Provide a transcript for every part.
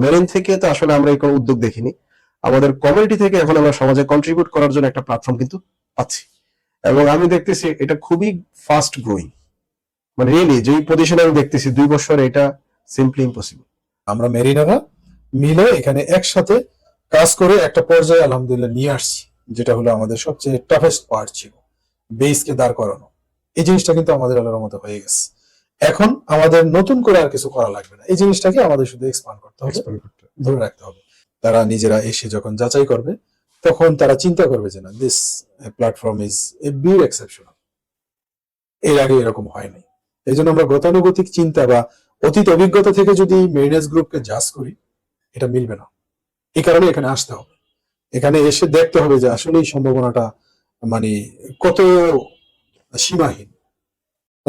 Marine থেকে তো আসলে আমরা এই কোনো উদ্যোগ দেখিনি। আমাদের কমিউনিটি থেকে এখন আমরা সমাজে কন্ট্রিবিউট করার জন্য একটা প্ল্যাটফর্ম কিন্তু পাচ্ছি। এবং আমি দেখতেছি এটা খুবই ফাস্ট গ্রোয়িং মানে রিয়েলি যে পজিশনে আমি দেখতেছি, দুই বছর এটা সিম্পলি ইম্পসিবল আমরা মেরিনারা মিলে এখানে একসাথে কাজ করে একটা পর্যায়ে আলহামদুলিল্লাহ নিয়ে আসছি, যেটা হলো আমাদের সবচেয়ে টাফেস্ট পার্ট ছিল বেসকে দাঁড় করানো। এই জিনিসটা কিন্তু আমাদের আল্লাহর মতো হয়ে গেছে। এখন আমাদের নতুন করে আর কিছু করা লাগবে না। এই জিনিসটাকে আমাদের শুধু এক্সপান্ড করতে হবে। ধরে রাখতে হবে। তারা নিজেরা এসে যখন যাচাই করবে তখন তারা চিন্তা করবে যে না this platform is a big exceptional এর আগে এরকম হয়নি। এই জন্য আমরা গতানুগতিক চিন্তা বা অতীত অভিজ্ঞতা থেকে যদি মেরিনেস গ্রুপকে জাজ করি এটা মিলবে না। এই কারণে এখানে আসতে হবে। এখানে এসে দেখতে হবে যে আসলে এই সম্ভাবনাটা মানে কত সীমাহীন।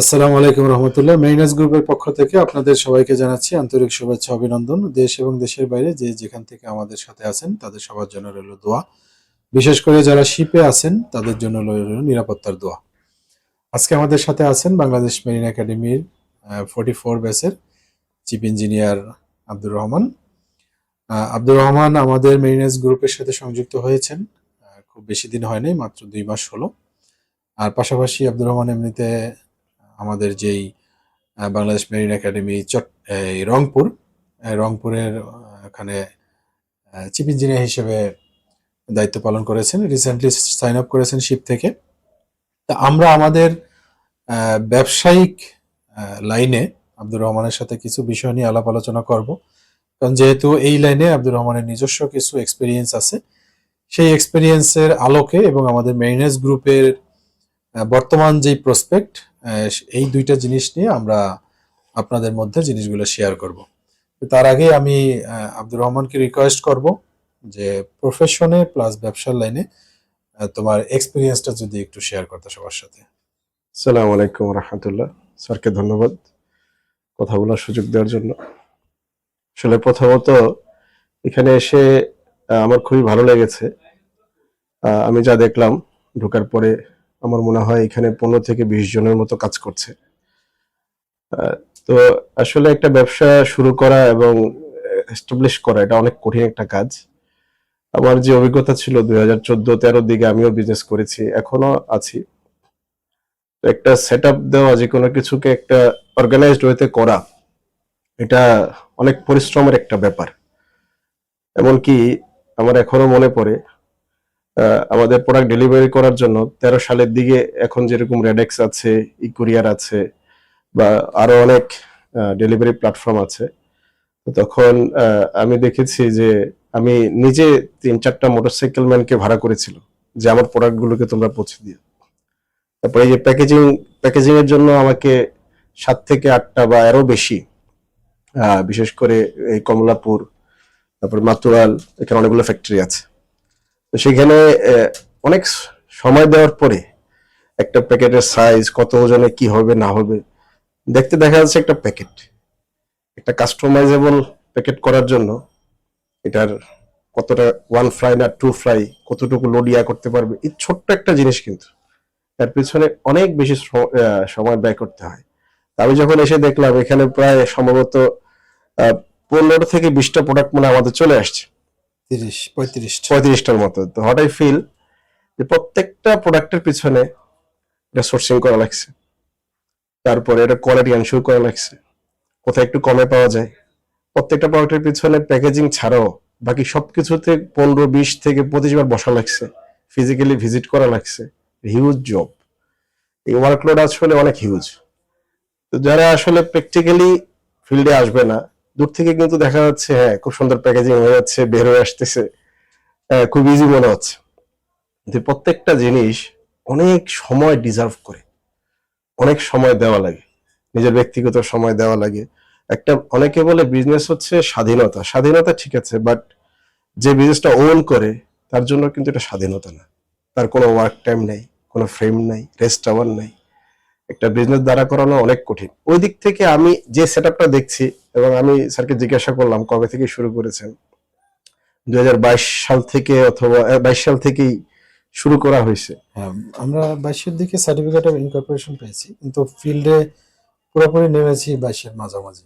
আসসালামু আলাইকুম রহমতুল্লাহ। মেরিনাস গ্রুপের পক্ষ থেকে আপনাদের সবাইকে জানাচ্ছি আন্তরিক শুভেচ্ছা, অভিনন্দন। দেশ এবং দেশের বাইরে যে যেখান থেকে আমাদের সাথে আছেন, তাদের সবার জন্য রইল দোয়া। বিশেষ করে যারা শিপে আছেন, তাদের জন্য রইল নিরাপত্তার দোয়া। আজকে আমাদের সাথে আছেন বাংলাদেশ মেরিন একাডেমির ফোর্টি ফোর ব্যাচের চিফ ইঞ্জিনিয়ার আব্দুর রহমান। আব্দুর রহমান আমাদের মেরিনাস গ্রুপের সাথে সংযুক্ত হয়েছেন খুব বেশি দিন হয়নি, মাত্র দুই মাস হলো। আর পাশাপাশি আব্দুর রহমান এমনিতে আমাদের যেই বাংলাদেশ মেরিন একাডেমি চট, এই রংপুর রংপুরের এখানে চিফ ইঞ্জিনিয়ার হিসেবে দায়িত্ব পালন করেছেন। রিসেন্টলি সাইন আপ করেছেন শিপ থেকে। তা আমরা আমাদের ব্যবসায়িক লাইনে আব্দুর রহমানের সাথে কিছু বিষয় নিয়ে আলাপ আলোচনা করব। কারণ যেহেতু এই লাইনে আব্দুর রহমানের নিজস্ব কিছু এক্সপিরিয়েন্স আছে, সেই এক্সপিরিয়েন্সের আলোকে এবং আমাদের মেরিনেস গ্রুপের বর্তমান যেই প্রসপেক্ট এই দুইটা জিনিস নিয়ে আমরা আপনাদের মধ্যে জিনিসগুলো শেয়ার করব। তার আগে আমি আব্দুর রহমানকে রিকোয়েস্ট করব যে প্রফেশনে প্লাস ব্যবসার লাইনে তোমার এক্সপিরিয়েন্সটা যদি একটু শেয়ার করতে সবার সাথে। সালাম আলাইকুম রহমতুল্লাহ। স্যারকে ধন্যবাদ কথা বলার সুযোগ দেওয়ার জন্য। আসলে প্রথমত এখানে এসে আমার খুবই ভালো লেগেছে। আমি যা দেখলাম, ঢোকার পরে আমার মনে হয় এখানে পনেরো থেকে বিশ জনের মতো কাজ করছে। তো আসলে একটা ব্যবসা শুরু করা এবং এস্টাবলিশ করা, এটা অনেক কঠিন একটা কাজ। আমার যে অভিজ্ঞতা ছিল দুই হাজার চোদ্দ তেরোর দিকে আমিও বিজনেস করেছি, এখনও আছি। একটা সেট আপ দেওয়া, যে কোনো কিছুকে একটা অর্গানাইজড ওয়েতে করা, এটা অনেক পরিশ্রমের একটা ব্যাপার। এমনকি আমার এখনও মনে পড়ে আমাদের প্রোডাক্ট ডেলিভারি করার জন্য তেরো সালের দিকে এখন যেরকম রেডেক্স আছে ইকুরিয়ার আছে, বা আরও অনেক ডেলিভারি প্ল্যাটফর্ম আছে। তখন আমি দেখেছি যে আমি নিজে তিন চারটা মোটরসাইকেল ম্যানকে ভাড়া করেছিল যে আমার প্রোডাক্টগুলোকে তোমরা পৌঁছে দিও। তারপরে এই যে প্যাকেজিং প্যাকেজিং এর জন্য আমাকে সাত থেকে আটটা বা আরও বেশি বিশেষ করে এই কমলাপুর, তারপর মাতুয়াল এখানে অনেকগুলো ফ্যাক্টরি আছে। তো সেখানে অনেক সময় দেওয়ার পরে একটা প্যাকেটের সাইজ কত ওজনে কি হবে, না হবে, দেখতে দেখা যাচ্ছে একটা প্যাকেট। একটা কাস্টমাইজেবল প্যাকেট করার জন্য এটার কতটা ওয়ান ফ্রাই না টু ফ্রাই কতটুকু লোডিয়া করতে পারবে, এই ছোট্ট একটা জিনিস কিন্তু। তার পিছনে অনেক বেশি সময় ব্যয় করতে হয়। আমি যখন এসে দেখলাম, এখানে প্রায় সম্ভবত পনেরো থেকে বিশটা প্রোডাক্ট মনে আমাদের চলে আসছে। তিরিশ, পঁয়ত্রিশ। পঁয়ত্রিশটার মতো। তো হট আই ফিল যে প্রত্যেকটা প্রোডাক্টের পিছনে এটা সোর্সিং করা লাগছে। তারপরে এটা কোয়ালিটি এনশিওর করা লাগছে। কোথায় একটু কমে পাওয়া যায়। প্রত্যেকটা প্রোডাক্টের পিছনে প্যাকেজিং ছাড়াও বাকি সবকিছুতে পনেরো, বিশ থেকে পঁচিশ বার বসা লাগছে। ফিজিক্যালি ভিজিট করা লাগছে। হিউজ জব এই ওয়ার্কলোড আসলে অনেক হিউজ তো যারা আসলে প্র্যাকটিক্যালি ফিল্ডে আসবে না দূর থেকে কিন্তু দেখা যাচ্ছে হ্যাঁ খুব সুন্দর প্যাকেজিং হয়ে যাচ্ছে বের হয়ে আসতেছে। আহ, খুব ইজি মনে হচ্ছে। কিন্তু প্রত্যেকটা জিনিস অনেক সময় ডিজার্ভ করে। অনেক সময় দেওয়া লাগে। নিজের ব্যক্তিগত সময় দেওয়া লাগে। একটা অনেকে বলে বিজনেস হচ্ছে স্বাধীনতা। স্বাধীনতা ঠিক আছে বাট যে বিজনেসটা ওন করে তার জন্য কিন্তু এটা স্বাধীনতা না। তার কোনো ওয়ার্ক টাইম নেই কোনো ফ্রেম নাই রেস্ট আওয়ার নাই। একটা বিজনেস দাঁড়া করানো অনেক কঠিন। ওই দিক থেকে আমি যে সেট দেখছি এবং আমি স্যারকে জিজ্ঞাসা করলাম কবে থেকে শুরু করেছেন? দুই হাজার বাইশ সাল থেকে অথবা বাইশ সাল থেকেই শুরু করা হয়েছে। হ্যাঁ আমরা বাইশের দিকে সার্টিফিকেট অফ ইনকর্পোরেশন পেয়েছি কিন্তু ফিল্ডে পুরোপুরি নেমেছি বাইশের মাঝামাঝি।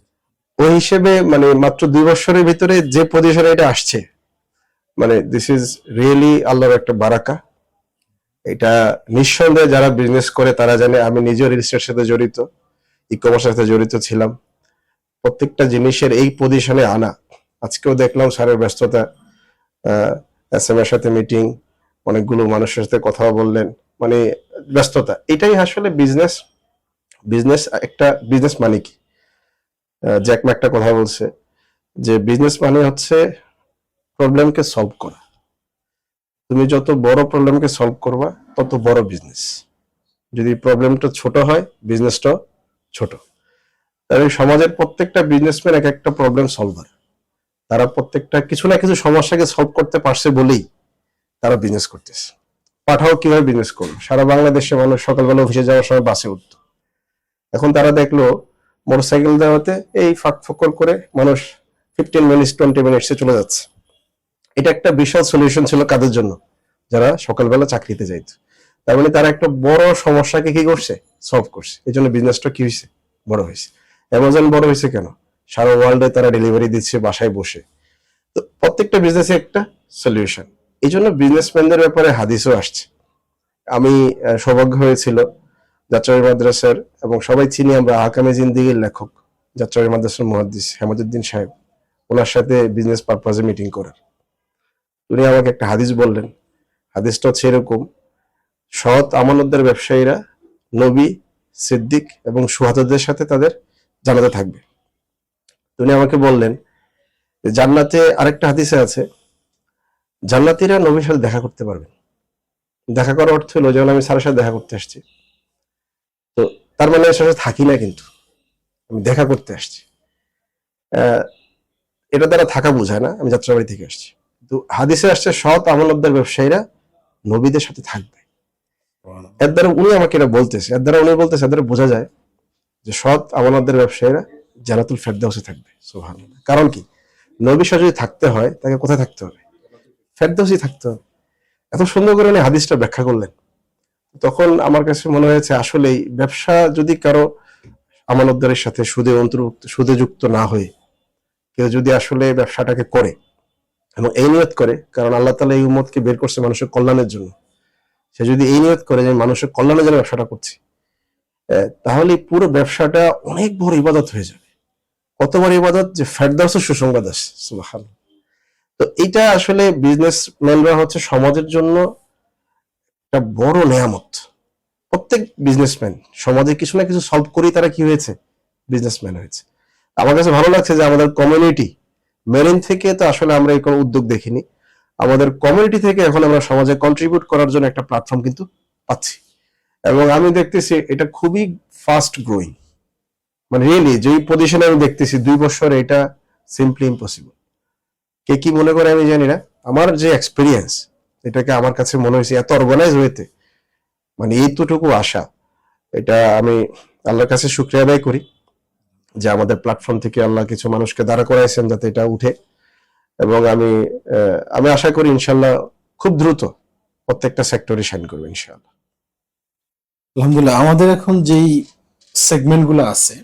ওই হিসেবে মানে মাত্র দুই বছরের ভিতরে যে পজিশনে এটা আসছে মানে দিস ইজ রিয়েলি আল্লাহর একটা বারাকা। এটা নিঃসন্দেহে যারা বিজনেস করে তারা জানে আমি নিজেও রিল এস্টেটের সাথে জড়িত ই কমার্সের সাথে জড়িত ছিলাম। প্রত্যেকটা জিনিসের এই পজিশনে আনা। আজকেও দেখলাম স্যারের ব্যস্ততা এস এম এর সাথে মিটিং অনেকগুলো মানুষের সাথে কথা বললেন মানে ব্যস্ততা। এটাই আসলে বিজনেস বিজনেস একটা বিজনেস মানে কি? জ্যাকমা একটা কথা বলছে যে বিজনেস মানে হচ্ছে প্রবলেমকে সলভ করা। তুমি যত বড় প্রবলেমকে সলভ করবা, তত বড় বিজনেস যদি প্রবলেমটা ছোট হয় বিজনেসটাও ছোট। তাহলে সমাজের প্রত্যেকটা বিজনেসম্যান এক একটা প্রবলেম সলভার তারা প্রত্যেকটা কিছু না কিছু সমস্যাকে সলভ করতে পারছে বলেই তারা বিজনেস করতেছে। পাঠাও কীভাবে বিজনেস করব? সারা বাংলাদেশে মানুষ সকালবেলা অফিসে যাওয়ার সময় বাসে উঠত। এখন তারা দেখল মোটরসাইকেল দেওয়াতে এই ফাঁক ফকর করে মানুষ ফিফটিন মিনিটস টোয়েন্টি মিনিটসে চলে যাচ্ছে। এটা একটা বিশাল সলিউশন ছিল কাদের জন্য? যারা সকালবেলা চাকরিতে যাইত। তার মানে তারা একটা বড় সমস্যাকে কি করছে? সলভ করছে। এই জন্য বিজনেসটা কি হয়েছে বড় হয়েছে অ্যামাজন বড় হয়েছে কেন? সারা ওয়ার্ল্ডে তারা ডেলিভারি দিচ্ছে বাসায় বসে। তো প্রত্যেকটা বিজনেসে একটা সলিউশন এই জন্য বিজনেসম্যানদের ব্যাপারে হাদিসও আসছে। আমি সৌভাগ্য হয়েছিল যাত্রাবাড়ি মাদ্রাসার এবং সবাই চিনি আমরা আকামে জিন্দিগির লেখক, যাত্রাবাড়ি মাদ্রাসার মুহাদ্দিস হেমদুদ্দিন সাহেব। ওনার সাথে বিজনেস পারপাজে মিটিং করার। উনি আমাকে একটা হাদিস বললেন। হাদিসটা হচ্ছে এরকম, সৎ আমানতদার ব্যবসায়ীরা নবী, সিদ্দিক এবং সুহাতদের সাথে তাদের জানাতে থাকবে। উনি আমাকে বললেন যে জান্নাতে আরেকটা হাদিসে আছে জান্নাতীরা নবীর সাথে দেখা করতে পারবেন। দেখা করার অর্থ হলো যেমন আমি স্যারের সাথে দেখা করতে আসছি তো তার মানে সাথে থাকি না কিন্তু আমি দেখা করতে আসছি। এটা দ্বারা থাকা বোঝায় না আমি যাত্রাবাড়ি থেকে আসছি। কিন্তু হাদিসে আসছে সৎ আমলদার ব্যবসায়ীরা নবীদের সাথে থাকবে। এর দ্বারা উনি আমাকে এটা বলতেছে এর দ্বারা উনি বলতেছে এর দ্বারা বোঝা যায় যে সৎ আমানতদের ব্যবসায়ীরা জানাতুল ফেরদাউসে থাকবে সোহান কারণ কি? নবী যদি থাকতে হয়, তাকে কোথায় থাকতে হবে? ফেরদাউসি থাকতে হবে। এত সুন্দর করে উনি হাদিসটা ব্যাখ্যা করলেন। তখন আমার কাছে মনে হয়েছে, আসলেই ব্যবসা যদি কারও আমানতদারের সাথে সুদে অন্তর্ভুক্ত, সুদে যুক্ত না হয়ে কেউ যদি আসলে ব্যবসাটাকে করে এবং এই নিয়ত করে, কারণ আল্লাহ তালা এই উম্মতকে বের করছে মানুষের কল্যাণের জন্য। সে যদি এই নিয়ত করে যে মানুষের কল্যাণের জন্য ব্যবসাটা করছি তাহলে পুরো ব্যবসাটা অনেক বড় ইবাদত হয়ে যাবে। কত বড় ইবাদত যে ফেরদাউসের সুসংবাদ আসে সুবাহান তো এটা আসলে বিজনেসম্যানরা হচ্ছে সমাজের জন্য একটা বড় নেয়ামত। প্রত্যেক বিজনেসম্যান সমাজে কিছু না কিছু সলভ করেই তারা কি হয়েছে? বিজনেসম্যান হয়েছে। আমার কাছে ভালো লাগছে যে আমাদের কমিউনিটি মেরিন থেকে তো আসলে আমরা এই কোনো উদ্যোগ দেখিনি। আমাদের কমিউনিটি থেকে এখন আমরা সমাজে কন্ট্রিবিউট করার জন্য একটা প্ল্যাটফর্ম কিন্তু পাচ্ছি। এবং আমি দেখতেছি এটা খুবই ফাস্ট গ্রোয়িং মানে রিয়েলি যেই পজিশনে আমি দেখতেছি, দুই বছর এটা সিম্পলি ইম্পসিবল কে কি মনে করে আমি জানি না। আমার যে এক্সপিরিয়েন্স এটাকে আমার কাছে মনে হয়েছে এত অর্গানাইজ হয়েতে মানে এইটুকু আশা, এটা আমি আল্লাহর কাছে শুক্রিয়া আদায় করি যে আমাদের প্ল্যাটফর্ম থেকে আল্লাহ কিছু মানুষকে দাঁড়া করাইছেন যাতে এটা উঠে। এবং আমি আমি আশা করি ইনশাল্লাহ খুব দ্রুত প্রত্যেকটা সেক্টরে শাইন করবে ইনশাল্লাহ। আলহামদুলিল্লাহ, আমাদের এখন যেই সেগমেন্টগুলো আছে,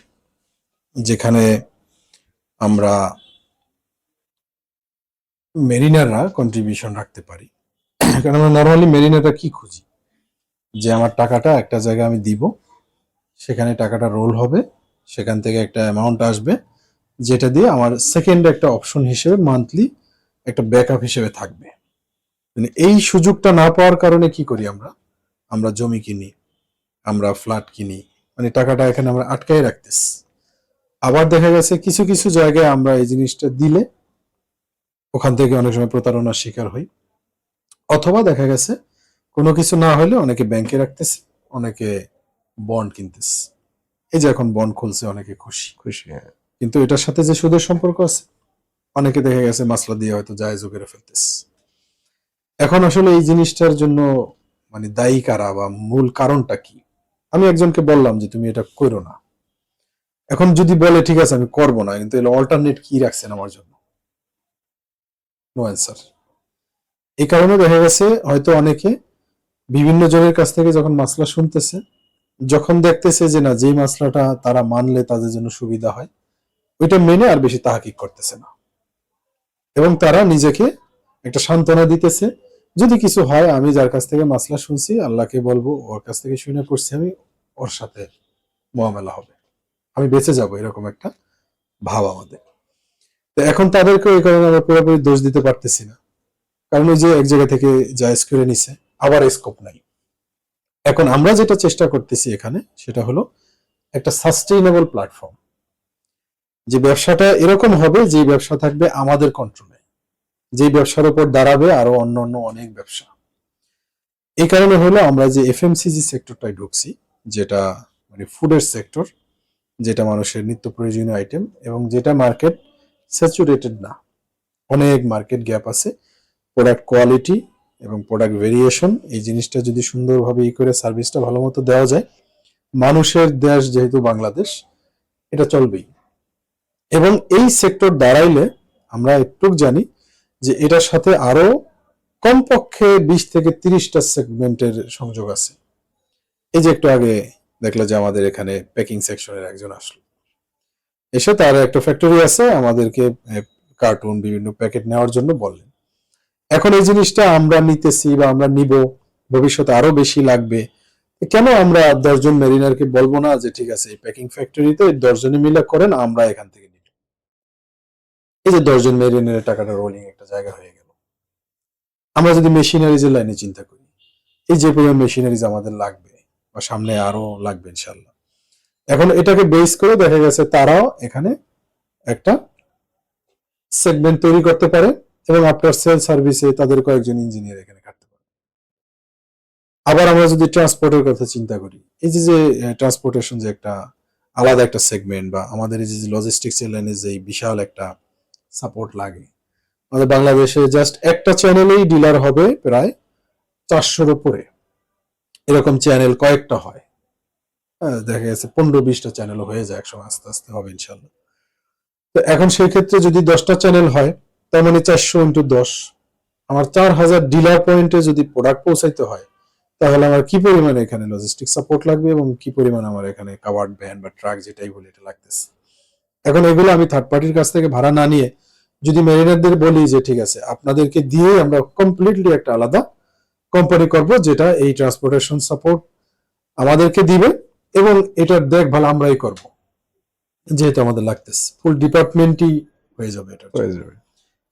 যেখানে আমরা মেরিনাররা কন্ট্রিবিউশন রাখতে পারি, কারণ আমরা নর্মালি মেরিনাররা কি খুঁজি? যে আমার টাকাটা একটা জায়গায় আমি দিব, সেখানে টাকাটা রোল হবে, সেখান থেকে একটা অ্যামাউন্ট আসবে, যেটা দিয়ে আমার সেকেন্ড একটা অপশন হিসেবে মান্থলি একটা ব্যাকআপ হিসেবে থাকবে। মানে এই সুযোগটা না পাওয়ার কারণে কি করি আমরা? আমরা জমি কিনি আমরা ফ্ল্যাট কিনি। মানে টাকাটা এখানে আমরা আটকাই রাখতেছি। আবার দেখা গেছে কিছু কিছু জায়গায় আমরা এই জিনিসটা দিলে ওখান থেকে অনেক সময় প্রতারণার শিকার হই। অথবা দেখা গেছে কোনো কিছু না হলে অনেকে ব্যাংকে রাখতেছে অনেকে বন্ড কিনতেছে। এই যে এখন বন্ড খুলছে অনেকে খুশি। খুশি হ্যাঁ। কিন্তু এটার সাথে যে সুদের সম্পর্ক আছে অনেকে দেখা গেছে মাসলা দিয়ে হয়তো জায়েজও করে ফেলতেছে। এখন আসলে এই জিনিসটার জন্য মানে দায়ী কারা বা মূল কারণটা কি? আমি একজনকে বললাম যে তুমি এটা করো না। এখন যদি বলে, ঠিক আছে, আমি করব না। কিন্তু অল্টারনেট কি রাখছেন আমার জন্য? নো অ্যান্সার এই কারণে দেখা গেছে, হয়তো অনেকে বিভিন্ন জনের কাছ থেকে যখন মাসলা শুনতেছে, যখন দেখতেছে যে না, যেই মাসলাটা তারা মানলে তাদের জন্য সুবিধা হয়, ওইটা মেনে আর বেশি তাহাকিক করতেছে না। এবং তারা নিজেকে একটা সান্ত্বনা দিতেছে যদি কিছু হয়, আমি যার কাছ থেকে মাসলা শুনছি, আল্লাহকে বলব, ওর কাছ থেকে শুনে পড়ছি আমি, ওর সাথে মোয়ামেলা হবে। আমি বেঁচে যাব, এরকম একটা ভাব আমাদের। তো এখন তাদেরকে ওই কারণে আমরা পুরোপুরি দোষ দিতে পারতেছি না। কারণ ওই যে এক জায়গা থেকে জায়জ করে নিছে, আবার স্কোপ নাই। এখন আমরা যেটা চেষ্টা করতেছি এখানে, সেটা হলো একটা সাস্টেইনেবল প্ল্যাটফর্ম যে ব্যবসাটা এরকম হবে, যে ব্যবসা থাকবে আমাদের কন্ট্রোলে যে ব্যবসার উপর দাঁড়াবে আরও অন্য অন্য অনেক ব্যবসা। এই কারণে হলো আমরা যে এফ এফএমসিজি সেক্টরটায় ঢুকছি, যেটা মানে ফুডের সেক্টর যেটা মানুষের নিত্য প্রয়োজনীয় আইটেম এবং যেটা মার্কেট স্যাচুরেটেড না। অনেক মার্কেট গ্যাপ আছে। প্রোডাক্ট কোয়ালিটি এবং প্রোডাক্ট ভেরিয়েশন এই জিনিসটা যদি সুন্দরভাবে ই করে সার্ভিসটা ভালো মতো দেওয়া যায়, মানুষের দেশ যেহেতু বাংলাদেশ, এটা চলবেই। এবং এই সেক্টর দাঁড়াইলে আমরা একটু জানি যে এটার সাথে আরও কমপক্ষে বিশ থেকে তিরিশটা সেগমেন্টের সংযোগ আছে। এই যে একটু আগে দেখলে যে আমাদের এখানে প্যাকিং সেকশনের একজন আসলো। এসে তার একটা ফ্যাক্টরি আছে, আমাদেরকে কার্টুন বিভিন্ন প্যাকেট নেওয়ার জন্য বললেন। এখন এই জিনিসটা আমরা নিতেছি বা আমরা নিব, ভবিষ্যতে আরও বেশি লাগবে। কেন আমরা দশজন মেরিনারকে বলব না যে ঠিক আছে, এই প্যাকিং ফ্যাক্টরিতে দশজনে মিলে করেন, আমরা এখান থেকে এই যে দশজন মেরিনারের টাকাটা রোলিং একটা জায়গা হয়ে গেল। আমরা যদি মেশিনারিজের লাইনে চিন্তা করি, এই যে পরিমাণ মেশিনারিজ আমাদের লাগবে, বা সামনে আরও লাগবে ইনশাল্লাহ এখন এটাকে বেস করে দেখা গেছে তারাও এখানে একটা সেগমেন্ট তৈরি করতে পারে এবং আফটার সেল সার্ভিসে তাদের কয়েকজন ইঞ্জিনিয়ার এখানে খাটতে পারে। আবার আমরা যদি ট্রান্সপোর্টের কথা চিন্তা করি, এই যে যে ট্রান্সপোর্টেশন যে একটা আলাদা একটা সেগমেন্ট বা আমাদের এই যে লজিস্টিক্স লাইনে যে বিশাল একটা সাপোর্ট লাগে। আমাদের বাংলাদেশে জাস্ট একটা চ্যানেলেই ডিলার হবে প্রায় চারশোর উপরে। এরকম চ্যানেল কয়েকটা হয়। হ্যাঁ, দেখা গেছে পনেরো বিশটা চ্যানেল হয়ে যায় একসময় আস্তে আস্তে হবে ইনশাল্লাহ তো এখন সেই ক্ষেত্রে যদি দশটা চ্যানেল হয় তার মানে চারশো ইন্টু দশ। আমার চার হাজার ডিলার পয়েন্টে যদি প্রোডাক্ট পৌঁছাইতে হয় তাহলে আমার কি পরিমাণ এখানে লজিস্টিক সাপোর্ট লাগবে এবং কি পরিমাণ আমার এখানে কাভার্ড ভ্যান বা ট্রাক যেটাই বলে এটা লাগতেছে? এখন এগুলো আমি থার্ড পার্টির কাছ থেকে ভাড়া না নিয়ে যদি মেরিনারদের বলি যে ঠিক আছে আপনাদেরকে দিয়ে আমরা কমপ্লিটলি একটা আলাদা কোম্পানি করব যেটা এই ট্রান্সপোর্টেশন সাপোর্ট আমাদেরকে দিবে এবং এটার দেখভাল আমরাই করব। যেহেতু আমাদের লাগতেছে ফুল ডিপার্টমেন্টই হয়ে যাবে এটা হয়ে যাবে।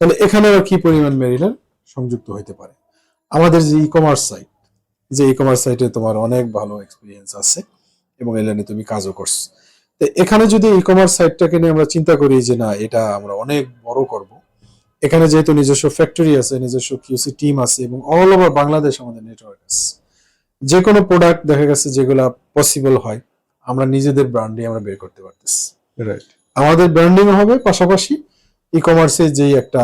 তাহলে এখানে আর কি পরিমাণ মেরিনার সংযুক্ত হইতে পারে? আমাদের যে ই কমার্স সাইট যে ই কমার্স সাইটে তোমার অনেক ভালো এক্সপিরিয়েন্স আছে এবং এই তুমি কাজও করছ। তো এখানে যদি ই কমার্স সাইটটাকে নিয়ে আমরা চিন্তা করি যে না এটা আমরা অনেক বড় করব। এখানে যেহেতু নিজস্ব ফ্যাক্টরি আছে নিজস্ব কিউসি টিম আছে এবং অল ওভার বাংলাদেশ আমাদের নেটওয়ার্ক আছে। যে কোনো প্রোডাক্ট দেখা গেছে যেগুলা পসিবল হয় আমরা নিজেদের ব্র্যান্ডে আমরা বের করতে পারতেছি। রাইট আমাদের ব্র্যান্ডিং হবে পাশাপাশি ই কমার্সে যেই একটা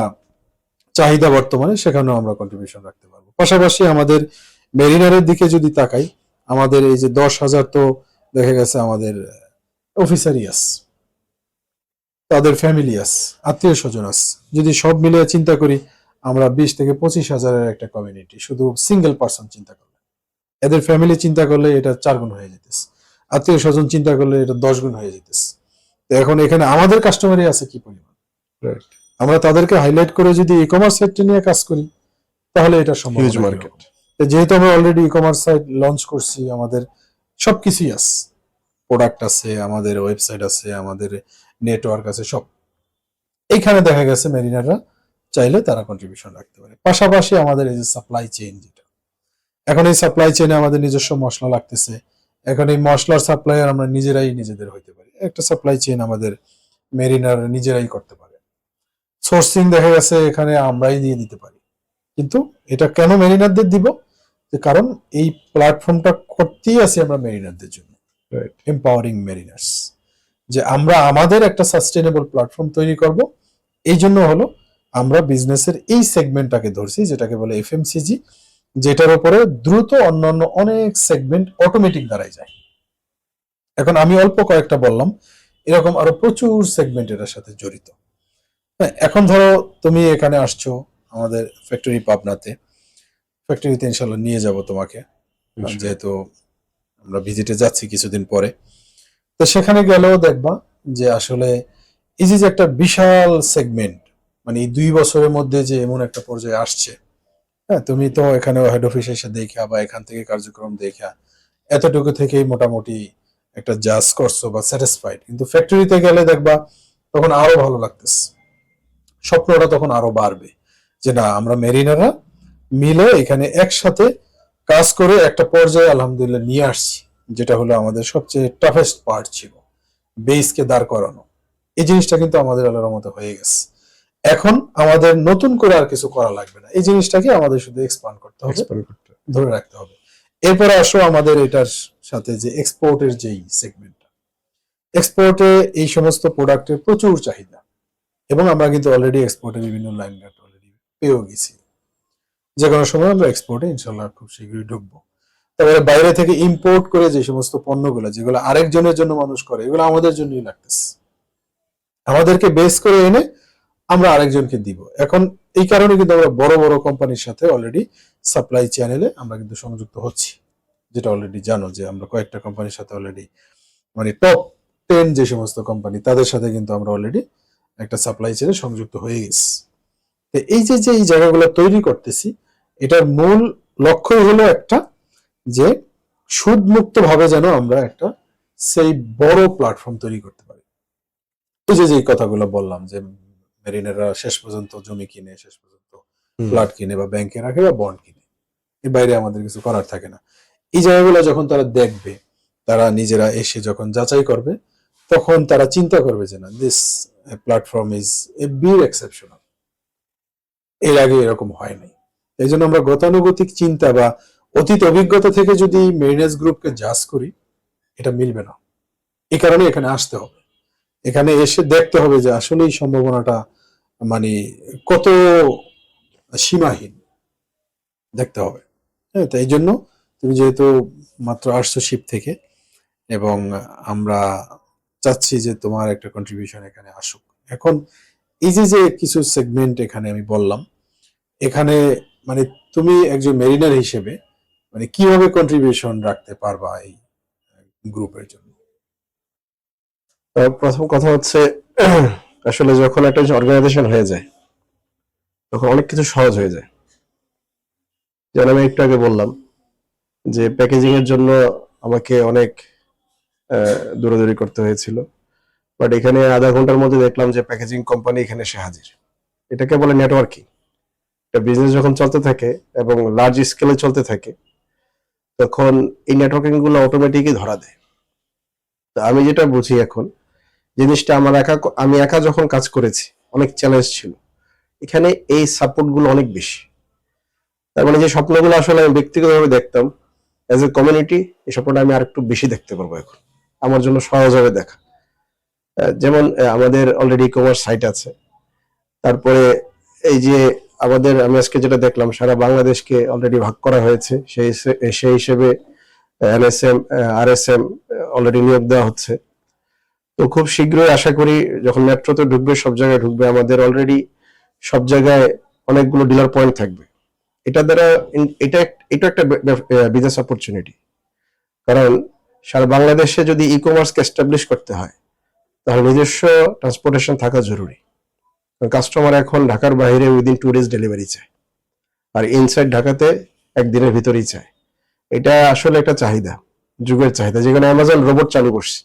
চাহিদা বর্তমানে সেখানেও আমরা কন্ট্রিবিউশন রাখতে পারব। পাশাপাশি আমাদের মেরিনারের দিকে যদি তাকাই আমাদের এই যে দশ হাজার তো দেখা গেছে আমাদের অফিসারই আছে তাদের ফ্যামিলি আছে আত্মীয় স্বজন আছে যদি সব মিলিয়ে চিন্তা করি আমরা বিশ থেকে পঁচিশ হাজারের একটা কমিউনিটি শুধু সিঙ্গেল পার্সন চিন্তা করলে। এদের ফ্যামিলি চিন্তা করলে এটা চার গুণ হয়ে যেতেছে। আত্মীয় স্বজন চিন্তা করলে এটা দশ গুণ হয়ে যেতেছে। তো এখন এখানে আমাদের কাস্টমারই আছে কি পরিমাণ? আমরা তাদেরকে হাইলাইট করে যদি ই কমার্স সাইটটা নিয়ে কাজ করি তাহলে এটা সম্ভব মার্কেট যেহেতু আমরা already e commerce site launch করছি আমাদের সবকিছুই আছে। প্রোডাক্ট আছে, আমাদের ওয়েবসাইট আছে, আমাদের নেটওয়ার্ক আছে, সব। এখানে দেখা গেছে মেরিনাররা চাইলে তারা কন্ট্রিবিউশন রাখতে পারে। পাশাপাশি আমাদের এই যে সাপ্লাই চেইন যেটা, এখন এই সাপ্লাই চেইনে আমাদের নিজস্ব মশলা লাগতেছে। এখন এই মশলার সাপ্লাইয়ার আমরা নিজেরাই নিজেদের হইতে পারি। একটা সাপ্লাই চেইন আমাদের মেরিনার নিজেরাই করতে পারে। সোর্সিং দেখা গেছে এখানে আমরাই দিয়ে দিতে পারি। কিন্তু এটা কেন মেরিনারদের দিব? কারণ এই প্ল্যাটফর্মটা করতেই আছি আমরা মেরিনারদের জন্য। এম্পাওয়ারিং মেরিনার্স যে আমরা আমাদের একটা সাস্টেনেবল প্ল্যাটফর্ম তৈরি করব এই জন্য হলো আমরা বিজনেসের এই সেগমেন্টটাকে ধরছি যেটাকে বলে এফএমসিজি যেটার উপরে দ্রুত অন্যান্য অনেক সেগমেন্ট অটোমেটিক দাঁড়ায় যায়। এখন আমি অল্প কয়েকটা বললাম এরকম আরও প্রচুর সেগমেন্ট এটার সাথে জড়িত। হ্যাঁ এখন ধরো তুমি এখানে আসছো আমাদের ফ্যাক্টরি পাবনাতে। ফ্যাক্টরিতে ইনশাল্লাহ নিয়ে যাব তোমাকে। যেহেতু আমরা ভিজিটে যাচ্ছি কিছুদিন পরে। তো সেখানে গেলেও দেখবা যে আসলে যে যে একটা বিশাল সেগমেন্ট মানে এই দুই বছরের মধ্যে যে এমন একটা পর্যায়ে আসছে হ্যাঁ তুমি তো এখানে হেড অফিস এসে দেখা বা এখান থেকে কার্যক্রম দেখা, এতটুকু থেকেই মোটামুটি একটা জাজ করছ বা স্যাটিসফাইড কিন্তু ফ্যাক্টরিতে গেলে দেখবা তখন আরও ভালো লাগতেছে। স্বপ্নটা তখন আরও বাড়বে। যে না, আমরা মেরিনারা মিলে এখানে একসাথে কাজ করে একটা পর্যায়ে আলহামদুলিল্লাহ নিয়ে আসছি যেটা হলো আমাদের সবচেয়ে টাফেস্ট পার্ট ছিল বেসকে দাঁড় করানো। এই জিনিসটা কিন্তু আমাদের আল্লাহর মতো হয়ে গেছে। এখন আমাদের নতুন করে আর কিছু করা লাগবে না। এই জিনিসটাকে আমাদের শুধু এক্সপান্ড করতে হবে। ধরে রাখতে হবে। এরপরে আসো আমাদের এটার সাথে যে এক্সপোর্টের যেই সেগমেন্টটা এক্সপোর্টে এই সমস্ত প্রোডাক্টের প্রচুর চাহিদা। এবং আমরা কিন্তু অলরেডি এক্সপোর্টে বিভিন্ন লাইন অলরেডি পেয়েও গেছি। যে কোনো সময় আমরা এক্সপোর্টে ইনশাল্লাহ খুব শীঘ্রই ঢুকবো। তারপরে বাইরে থেকে ইম্পোর্ট করে যে সমস্ত পণ্যগুলো, যেগুলো আরেকজনের জন্য মানুষ করে, এগুলো আমাদের জন্যই লাগতেছে। আমাদেরকে বেস করে এনে আমরা আরেকজনকে দিব। এখন এই কারণে কিন্তু আমরা বড় বড় কোম্পানির সাথে অলরেডি সাপ্লাই চ্যানেলে আমরা কিন্তু সংযুক্ত হচ্ছি। যেটা অলরেডি জানো যে আমরা কয়েকটা কোম্পানির সাথে অলরেডি মানে টপ টেন যে সমস্ত কোম্পানি তাদের সাথে কিন্তু আমরা অলরেডি একটা সাপ্লাই চেনে সংযুক্ত হয়ে গেছি। তো এই যে যে এই জায়গাগুলো তৈরি করতেছি এটার মূল লক্ষ্যই হলো একটা যে সুদমুক্ত ভাবে যেন আমরা একটা সেই বড় প্ল্যাটফর্ম তৈরি করতে পারি। যে যে কথাগুলো বললাম যে মেরিনেরা শেষ পর্যন্ত জমি কিনে শেষ পর্যন্ত ফ্ল্যাট কিনে বা ব্যাংকে রাখে বা বন্ড কিনে এর বাইরে আমাদের কিছু করার থাকে না। এই জায়গাগুলো যখন তারা দেখবে তারা নিজেরা এসে যখন যাচাই করবে তখন তারা চিন্তা করবে যে না this platform is a big exceptional এর আগে এরকম হয়নি এই জন্য আমরা গতানুগতিক চিন্তা বা অতীত অভিজ্ঞতা থেকে যদি মেরিনেস গ্রুপকে জাজ করি, এটা মিলবে না। এ কারণে এখানে আসতে হবে। এখানে এসে দেখতে হবে যে আসলেই সম্ভাবনাটা মানে কত সীমাহীন। দেখতে হবে। হ্যাঁ তো এই জন্য তুমি যেহেতু মাত্র আসছো শিপ থেকে এবং আমরা চাচ্ছি যে তোমার একটা কন্ট্রিবিউশন এখানে আসুক। এখন, এই যে কিছু সেগমেন্ট এখানে আমি বললাম, এখানে মানে তুমি একজন মেরিনার হিসেবে মানে কীভাবে কন্ট্রিবিউশন রাখতে পারবা এই গ্রুপের জন্য? প্রথম কথা হচ্ছে, আসলে যখন একটা অর্গানাইজেশন হয়ে যায়, তখন অনেক কিছু সহজ হয়ে যায়। যেন আমি একটু আগে বললাম যে প্যাকেজিং এর জন্য আমাকে অনেক দৌড়াদৌড়ি করতে হয়েছিল। বাট এখানে আধা ঘণ্টার মধ্যে দেখলাম যে প্যাকেজিং কোম্পানি এখানে এসে হাজির। এটাকে বলে নেটওয়ার্কিং বিজনেস যখন চলতে থাকে এবং লার্জ স্কেলে চলতে থাকে, তখন এই নেটওয়ার্কিংগুলো অটোমেটিকই ধরা দেয়। তো আমি যেটা বুঝি এখন, জিনিসটা আমার একা আমি একা যখন কাজ করেছি, অনেক চ্যালেঞ্জ ছিল। এখানে এই সাপোর্টগুলো অনেক বেশি। তার মানে যে স্বপ্নগুলো আসলে আমি ব্যক্তিগতভাবে দেখতাম অ্যাজ এ কমিউনিটি এই স্বপ্নটা আমি আর একটু বেশি দেখতে পারব এখন। আমার জন্য সহজ হবে দেখা। যেমন আমাদের অলরেডি কমার্স সাইট আছে। তারপরে এই যে আমাদের, আমি আজকে যেটা দেখলাম, সারা বাংলাদেশকে অলরেডি ভাগ করা হয়েছে। সেই সেই হিসেবে NSM R S M already নিয়োগ দেওয়া হচ্ছে। তো খুব শীঘ্রই আশা করি যখন মেট্রোতে ঢুকবে, সব জায়গায় ঢুকবে, আমাদের অলরেডি সব জায়গায় অনেকগুলো ডিলার পয়েন্ট থাকবে। এটা দ্বারা এটা এটা একটা বিজনেস অপরচুনিটি কারণ সারা বাংলাদেশে যদি ই কমার্সকে এস্টাবলিশ করতে হয়, তাহলে নিজস্ব ট্রান্সপোর্টেশন থাকা জরুরি। কাস্টমার এখন ঢাকার বাইরে উইদিন টু ডেজ ডেলিভারি চায়। আর ইনসাইড ঢাকাতে একদিনের ভিতরেই চায়। এটা আসলে একটা চাহিদা, যুগের চাহিদা। যেখানে অ্যামাজন রোবট চালু করছে।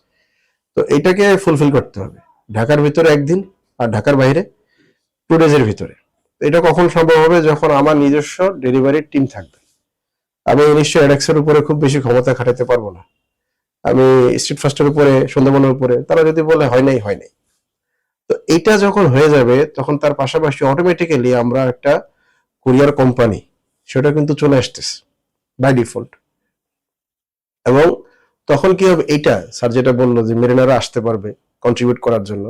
তো এটাকে ফুলফিল করতে হবে। ঢাকার ভিতরে একদিন আর ঢাকার বাইরে টু ডেজের ভিতরে। এটা কখন সম্ভব হবে? যখন আমার নিজস্ব ডেলিভারির টিম থাকবে। আমি নিশ্চয়ই এডেক্সের উপরে খুব বেশি ক্ষমতা খাটাতে পারব না। আমি স্ট্রিট ফাস্টের উপরে সুন্দরবনের উপরে, তারা যদি বলে হয় নাই হয় নাই। তো এটা যখন হয়ে যাবে, তখন তার পাশাপাশি অটোমেটিক্যালি আমরা একটা কুরিয়ার কোম্পানি সেটা কিন্তু চলে আসতেছে বাই ডিফল্ট এবং তখন কি হবে, এইটা স্যার যেটা বলল যে মেরিনারা আসতে পারবে কন্ট্রিবিউট করার জন্য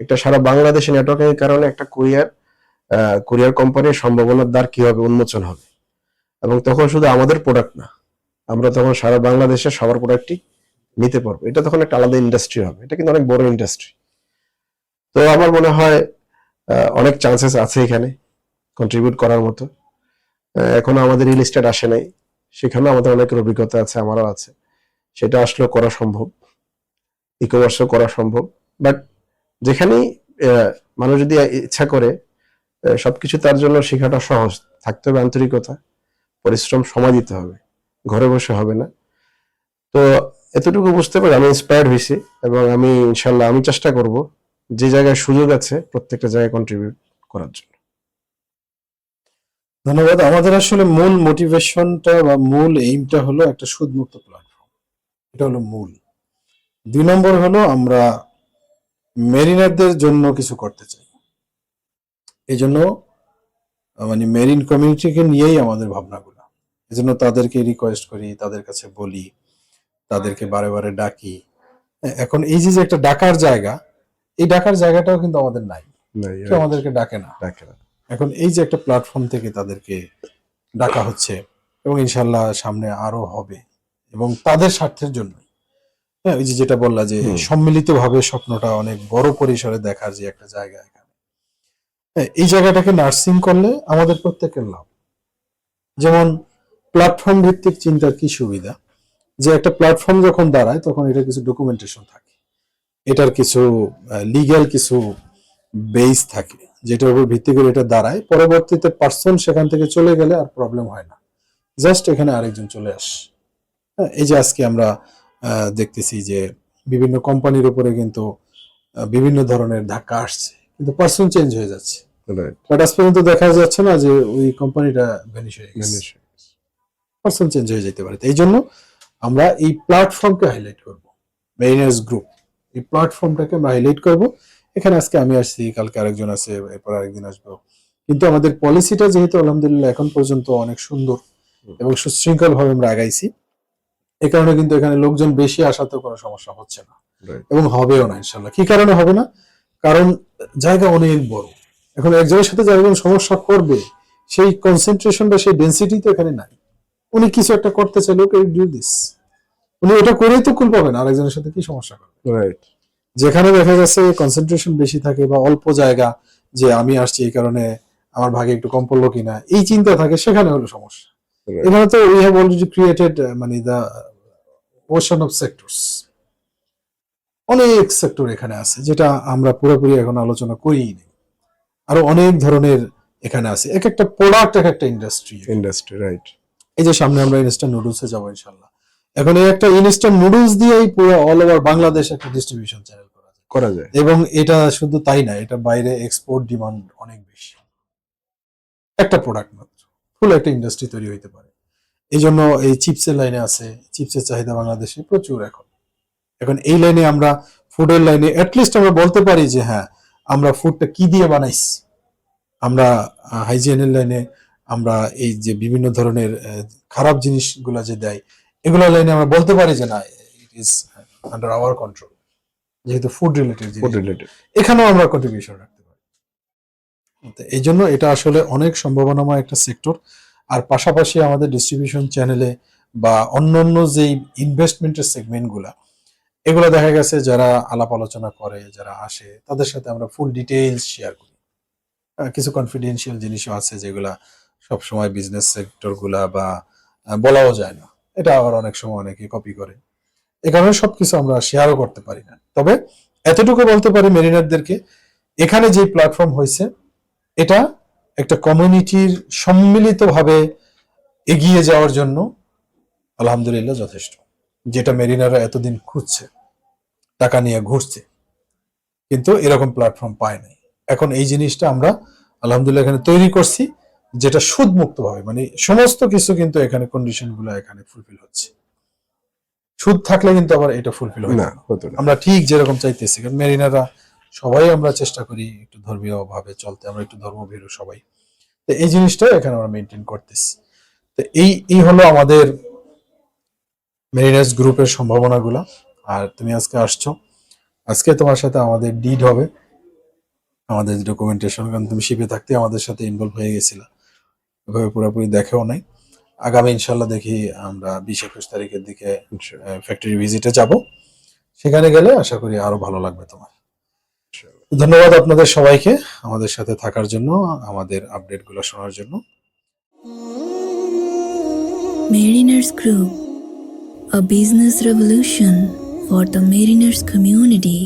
একটা সারা বাংলাদেশে নেটওয়ার্কিং এর কারণে একটা কুরিয়ার কুরিয়ার কোম্পানির সম্ভাবনার দ্বার কি হবে, উন্মোচন হবে। এবং তখন শুধু আমাদের প্রোডাক্ট না, আমরা তখন সারা বাংলাদেশের সবার প্রোডাক্টই নিতে পারব। এটা তখন একটা আলাদা ইন্ডাস্ট্রি হবে, এটা কিন্তু অনেক বড় ইন্ডাস্ট্রি তো আমার মনে হয় অনেক চান্সেস আছে এখানে কন্ট্রিবিউট করার মতো। এখনও আমাদের রিল এস্টেট আসে নাই, সেখানেও আমাদের অনেকের অভিজ্ঞতা আছে, আমারও আছে। সেটা আসলেও করা সম্ভব ই কমার্সও করা সম্ভব। বাট যেখানেই মানুষ যদি ইচ্ছা করে সবকিছু তার জন্য শেখাটা সহজ। থাকতে হবে আন্তরিকতা, পরিশ্রম, সময় দিতে হবে। ঘরে বসে হবে না। তো এতটুকু বুঝতে পারি, আমি ইন্সপায়ার্ড হয়েছি এবং আমি ইনশাল্লাহ, আমি চেষ্টা করব যে জায়গায় সুযোগ আছে, প্রত্যেকটা জায়গায় কন্ট্রিবিউট করার জন্য। ধন্যবাদ। আমাদের আসলে মূল মোটিভেশনটা বা মূল এইমটা হলো একটা সুদমুক্ত প্ল্যাটফর্ম এটা হলো মূল। দুই নম্বর হলো আমরা মেরিনারদের জন্য কিছু করতে চাই। এই জন্য মানে মেরিন কমিউনিটিকে নিয়েই আমাদের ভাবনাগুলো। এই জন্য তাদেরকে রিকোয়েস্ট করি, তাদের কাছে বলি, তাদেরকে বারে বারে ডাকি। এখন এই যে একটা ডাকার জায়গা এই ডাকার জায়গাটাও কিন্তু আমাদের নাই। কেউ আমাদেরকে ডাকে না। ডাকে না। এখন এই যে একটা প্ল্যাটফর্ম থেকে তাদেরকে ডাকা হচ্ছে এবং ইনশাল্লাহ সামনে আরও হবে এবং তাদের স্বার্থের জন্য হ্যাঁ ওই যে যেটা বললা যে হুম। সম্মিলিত ভাবে স্বপ্নটা অনেক বড় পরিসরে দেখার যে একটা জায়গা এখানে। হ্যাঁ, এই জায়গাটাকে নার্সিং করলে আমাদের প্রত্যেকের লাভ। যেমন প্ল্যাটফর্ম ভিত্তিক চিন্তার কি সুবিধা? যে একটা প্ল্যাটফর্ম যখন দাঁড়ায় তখন এটা কিছু ডকুমেন্টেশন থাকে। এটার কিছু লিগ্যাল কিছু বেস থাকে যেটার উপর ভিত্তি করে এটা দাঁড়ায়। পরবর্তীতে পার্সন সেখান থেকে চলে গেলে আর প্রবলেম হয় না। জাস্ট এখানে আরেকজন চলে আস। হ্যাঁ, এই যে আজকে আমরা দেখতেছি যে বিভিন্ন কোম্পানির উপরে কিন্তু বিভিন্ন ধরনের ধাক্কা আসছে। কিন্তু পার্সন চেঞ্জ হয়ে যাচ্ছে. বাট আজ পর্যন্ত দেখা যাচ্ছে না যে ওই কোম্পানিটা ভ্যানিশ হয়ে গেছে। পার্সন চেঞ্জ হয়ে যেতে পারে। এই জন্য আমরা এই প্ল্যাটফর্মকে হাইলাইট করব। মেরিনার্স গ্রুপ এই প্ল্যাটফর্মটাকে আমরা হাইলাইট করব। এখানে আজকে আমি আসছি কালকে আরেকজন আছে এরপর আরেকদিন আসব। কিন্তু আমাদের পলিসিটা যেহেতু আলহামদুলিল্লাহ এখন পর্যন্ত অনেক সুন্দর এবং সুশৃঙ্খল ভাবে আমরা আগাইছি এই কারণে কিন্তু এখানে লোকজন বেশি আসাতেও কোনো সমস্যা হচ্ছে না. এবং হবেও না ইনশাল্লাহ কি কারণে হবে না? কারণ জায়গা অনেক বড়। এখন একজনের সাথে যারা সমস্যা করবে সেই কনসেন্ট্রেশন বা সেই ডেন্সিটি তো এখানে নাই। উনি কিছু একটা করতে চাইলে ওকে ডু দিস উনি ওটা করেই তো কুল পাবেন আরেকজনের সাথে কি সমস্যা করবে? Right. যেখানে দেখা যাচ্ছে কনসেন্ট্রেশন বেশি থাকে বা অল্প জায়গা যে আমি আসছি এই কারণে আমার ভাগে একটু কম পড়ল কিনা এই চিন্তা থাকে সেখানে হলো সমস্যা। এখানে তো উই হ্যাভ অলরেডি ক্রিয়েটেড মানে দা ওশন অফ সেক্টরস অনেক সেক্টর এখানে আছে যেটা আমরা পুরোপুরি এখন আলোচনা করিই নি। আরও অনেক ধরনের এখানে আছে। এক একটা প্রোডাক্ট এক একটা ইন্ডাস্ট্রি ইন্ডাস্ট্রি রাইট এই যে সামনে আমরা ইনস্ট্যান্ট নুডলসে যাব ইনশাল্লাহ। এখন এই একটা ইনস্ট্যান্ট নুডলস দিয়েই পুরো অল ওভার বাংলাদেশ একটা ডিস্ট্রিবিউশন চ্যানেল করা যায়। করা যায়। এবং এটা শুধু তাই না এটা বাইরে এক্সপোর্ট ডিমান্ড অনেক বেশি। একটা প্রোডাক্ট মাত্র ফুল একটা ইন্ডাস্ট্রি তৈরি হইতে পারে। এই জন্য এই চিপসের লাইনে আছে চিপসের চাহিদা বাংলাদেশে প্রচুর এখন। এখন এই লাইনে আমরা ফুডের লাইনে অ্যাটলিস্ট আমরা বলতে পারি যে হ্যাঁ আমরা ফুডটা কি দিয়ে বানাইছি? আমরা হাইজিনের লাইনে আমরা এই যে বিভিন্ন ধরনের খারাপ জিনিসগুলা যে দেয় এগুলো লাইনে আমরা বলতে পারি যে না it is under our control যেহেতু ফুড রিলেটেড ফুড রিলেটেড এখানেও আমরা কন্ট্রিবিউশন রাখতে পারি। তো এই জন্য এটা আসলে অনেক সম্ভাবনাময় একটা সেক্টর আর পাশাপাশি আমাদের ডিস্ট্রিবিউশন চ্যানেলে বা অন্যান্য যেই ইনভেস্টমেন্টের সেগমেন্টগুলা এগুলো দেখা গেছে যারা আলাপ আলোচনা করে যারা আসে তাদের সাথে আমরা ফুল ডিটেইলস শেয়ার করি। কিছু কনফিডেন্সিয়াল জিনিসও আছে যেগুলা সবসময় বিজনেস সেক্টরগুলা বা বলাও যায় না। এটা আবার অনেক সময় অনেকে কপি করে। এ কারণে সবকিছু আমরা শেয়ারও করতে পারি না। তবে এতটুকু বলতে পারি মেরিনারদেরকে, এখানে যে প্ল্যাটফর্ম হয়েছে, এটা একটা কমিউনিটির সম্মিলিতভাবে এগিয়ে যাওয়ার জন্য আলহামদুলিল্লাহ যথেষ্ট। যেটা মেরিনারা এতদিন খুঁজছে, টাকা নিয়ে ঘুরছে, কিন্তু এরকম প্ল্যাটফর্ম পায় নাই। এখন এই জিনিসটা আমরা আলহামদুলিল্লাহ এখানে তৈরি করছি। যেটা সুদ মুক্ত ভাবে মানে সমস্ত কিছু কিন্তু এখানে কন্ডিশনগুলো এখানে ফুলফিল হচ্ছে। সুদ থাকলে কিন্তু আবার এটা ফুলফিল হয় না। হতো না। আমরা ঠিক যেরকম চাইতেছি কারণ মেরিনারা সবাই আমরা চেষ্টা করি একটু ধর্মীয় ভাবে চলতে আমরা একটু ধর্মভীরু সবাই। তো এই জিনিসটা এখানে আমরা মেনটেন করতেছি। তো এই এই হলো আমাদের মেরিনার্স গ্রুপের সম্ভাবনাগুলা। আর তুমি আজকে আসছো আজকে তোমার সাথে আমাদের ডিড হবে। আমাদের ডকুমেন্টেশন কারণ তুমি শিপে থাকতে আমাদের সাথে ইনভলভ হয়ে গেছিলা। এভাবে পুরোপুরি দেখেও নাই। আগামী ইনশাল্লাহ দেখি আমরা বিশ একুশ তারিখের দিকে ফ্যাক্টরি ভিজিটে যাব। সেখানে গেলে আশা করি আরও ভালো লাগবে তোমার। ধন্যবাদ আপনাদের সবাইকে আমাদের সাথে থাকার জন্য আমাদের আপডেটগুলো শোনার জন্য। Mariners Group, a business revolution for the mariners community.